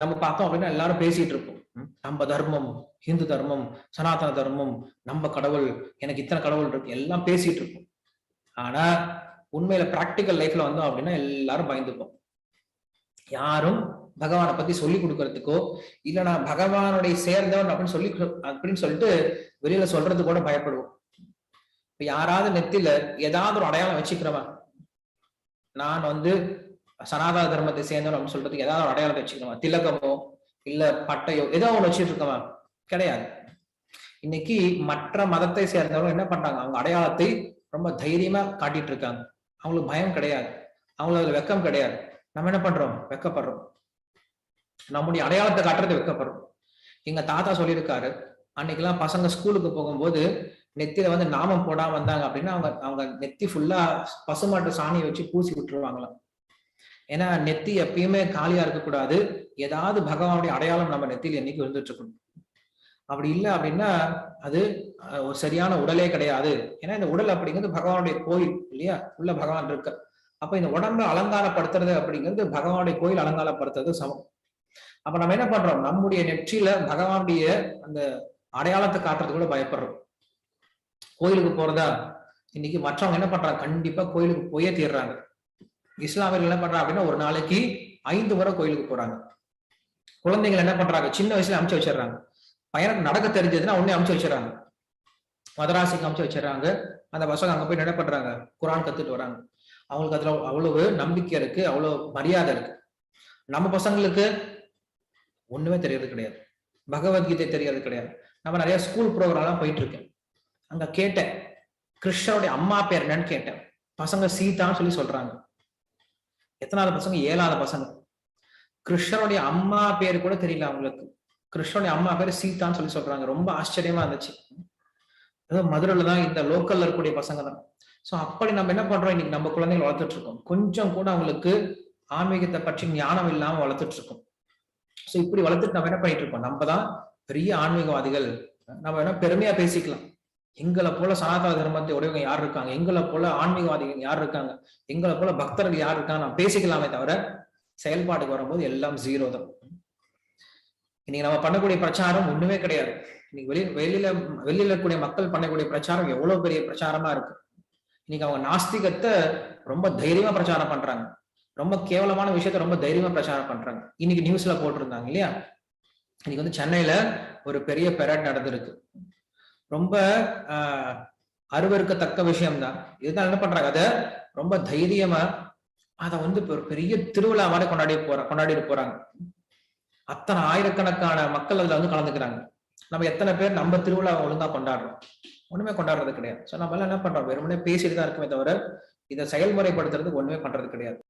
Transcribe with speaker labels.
Speaker 1: நம்ம பார்த்தோம் அப்படின்னா எல்லாரும் பேசிட்டு இருப்போம். நம்ம தர்மம் இந்து தர்மம் சனாதன தர்மம் நம்ம கடவுள் எனக்கு இத்தனை கடவுள் இருக்கு எல்லாம் பேசிட்டு இருப்போம். ஆனா உண்மையில பிராக்டிக்கல் லைஃப்ல வந்தோம் அப்படின்னா எல்லாரும் பயந்துப்போம். யாரும் பகவானை பத்தி சொல்லி கொடுக்கறதுக்கோ இல்ல நான் பகவானுடைய சேர்ந்தவன் அப்படின்னு சொல்லி அப்படின்னு சொல்லிட்டு வெளியில சொல்றது கூட பயப்படுவோம். இப்ப யாராவது நெத்தில ஏதாவது ஒரு அடையாளம் வச்சுக்கிறவன் நான் வந்து சனாதன தர்மத்தை சேர்ந்தோம் அப்படின்னு சொல்றதுக்கு ஏதாவது ஒரு அடையாளத்தை வச்சுக்கணுமா? திலகமோ இல்ல பட்டையோ ஏதோ ஒண்ணு வச்சுட்டு இருக்கவன் கிடையாது. இன்னைக்கு மற்ற மதத்தை சேர்ந்தவங்க என்ன பண்றாங்க? அவங்க அடையாளத்தை ரொம்ப தைரியமா காட்டிட்டு இருக்காங்க. அவங்களுக்கு பயம் கிடையாது. அவங்களுக்கு அதுல வெக்கம் கிடையாது. நம்ம என்ன பண்றோம்? வெக்கப்படுறோம். நம்முடைய அடையாளத்தை காட்டுறது வெக்கப்படுறோம். எங்க தாத்தா சொல்லியிருக்காரு அன்னைக்கெல்லாம் பசங்க ஸ்கூலுக்கு போகும்போது நெத்தியில வந்து நாமம் போடாம வந்தாங்க அப்படின்னா அவங்க அவங்க நெத்தி ஃபுல்லா பசுமாட்டு சாணியை வச்சு பூசி விட்டுருவாங்களாம். ஏன்னா நெத்தி எப்பயுமே காலியா இருக்கக்கூடாது. ஏதாவது பகவானுடைய அடையாளம் நம்ம நெத்தியில் என்னைக்கு இருந்துட்டு இருக்கணும். அப்படி இல்லை அப்படின்னா அது ஒரு சரியான உடலே கிடையாது. ஏன்னா இந்த உடல் அப்படிங்கிறது பகவானுடைய கோயில் இல்லையா? உள்ள பகவான் இருக்க. அப்ப இந்த உடம்ப அலங்காரப்படுத்துறது அப்படிங்கிறது பகவானுடைய கோயில் அலங்காரப்படுத்துறது சமம். அப்ப நம்ம என்ன பண்றோம்? நம்முடைய நெற்றியில பகவானுடைய அந்த அடையாளத்தை காட்டுறது கூட பயப்படுறோம். கோயிலுக்கு போறதா? இன்னைக்கு மற்றவங்க என்ன பண்றாங்க? கண்டிப்பா கோயிலுக்கு போயே தீர்றாங்க. இஸ்லாமியர்கள் என்ன பண்றாங்க அப்படின்னா ஒரு நாளைக்கு ஐந்து முறை கோயிலுக்கு போறாங்க. குழந்தைகள் என்ன பண்றாங்க? சின்ன வயசுல அமுச்சு வச்சிடுறாங்க. பையனுக்கு நடக்க தெரிஞ்சதுன்னா உடனே அமுச்சு வச்சிடறாங்க. மதராசிக்கு அமுச்சு வச்சிடறாங்க. அந்த பசங்க அங்க போய் என்ன பண்றாங்க? குரான் கத்துட்டு வராங்க. அவங்களுக்கு அதுல அவ்வளவு நம்பிக்கை இருக்கு அவ்வளவு மரியாதை இருக்கு. நம்ம பசங்களுக்கு ஒண்ணுமே தெரியறது கிடையாது. பகவத்கீதை தெரியறது கிடையாது. நம்ம நிறைய ஸ்கூல் ப்ரோக்ராம்லாம் போயிட்டு இருக்கேன். அங்க கேட்டேன். கிருஷ்ணனுடைய அம்மா பேர் என்னன்னு கேட்டேன். பசங்க சீதான்னு சொல்லி சொல்றாங்க. எத்தனாவது பசங்க? ஏழாவது பசங்க. கிருஷ்ணனுடைய அம்மா பேர் கூட தெரியல அவங்களுக்கு. கிருஷ்ணனுடைய அம்மா பேர் சீதான்னு சொல்லி சொல்றாங்க. ரொம்ப ஆச்சரியமா இருந்துச்சு. ஏதோ மதுரையில தான் இந்த லோக்கல்ல இருக்கக்கூடிய பசங்க தான். சோ அப்படி நம்ம என்ன பண்றோம்? இன்னைக்கு நம்ம குழந்தைகளை வளர்த்துட்டு இருக்கோம். கொஞ்சம் கூட அவங்களுக்கு ஆன்மீகத்தை பற்றி ஞானம் இல்லாம வளர்த்துட்டு இருக்கோம். சோ இப்படி வளர்த்துட்டு நம்ம என்ன பண்ணிட்டு இருக்கோம்? நம்ம தான் பெரிய ஆன்மீகவாதிகள். நம்ம வேணா பெருமையா பேசிக்கலாம். எங்களை போல சனாதன தர்மத்தை உடையவங்க யார் இருக்காங்க? எங்களை போல ஆன்மீகவாதிகள் யார் இருக்காங்க? எங்களை போல பக்தர்கள் யார் இருக்காங்க? நான் பேசிக்கலாமே தவிர செயல்பாட்டுக்கு வரும்போது எல்லாம் ஜீரோ தான். இன்னைக்கு நம்ம பண்ணக்கூடிய பிரச்சாரம் ஒண்ணுமே கிடையாது. இன்னைக்கு வெளி வெளியில வெளியில இருக்கக்கூடிய மக்கள் பண்ணக்கூடிய பிரச்சாரம் எவ்வளவு பெரிய பிரச்சாரமா இருக்கு? இன்னைக்கு அவங்க நாஸ்திகத்தை ரொம்ப தைரியமா பிரச்சாரம் பண்றாங்க. ரொம்ப கேவலமான விஷயத்த ரொம்ப தைரியமா பிரச்சாரம் பண்றாங்க. இன்னைக்கு நியூஸ்ல போட்டிருந்தாங்க இல்லையா? இன்னைக்கு வந்து சென்னையில ஒரு பெரிய பெரட் நடந்திருக்கு. ரொம்ப ஆஹ் அருவருக்கத்தக்க விஷயம்தான். இதனால என்ன பண்றாங்க? அதை ரொம்ப தைரியமா அதை வந்து பெரிய திருவிழா மாதிரி கொண்டாடி போற கொண்டாடிட்டு போறாங்க. அத்தனை ஆயிரக்கணக்கான மக்கள் அதுல வந்து கலந்துக்கிறாங்க. நம்ம எத்தனை பேர் நம்ம திருவிழா ஒழுங்கா கொண்டாடுறோம்? ஒண்ணுமே கொண்டாடுறது கிடையாது. சோ நம்ம எல்லாம் என்ன பண்றோம்? வெறுமனே பேசிட்டு தான் இருக்குமே தவிர இதை செயல்முறைப்படுத்துறதுக்கு ஒண்ணுமே பண்றது கிடையாது.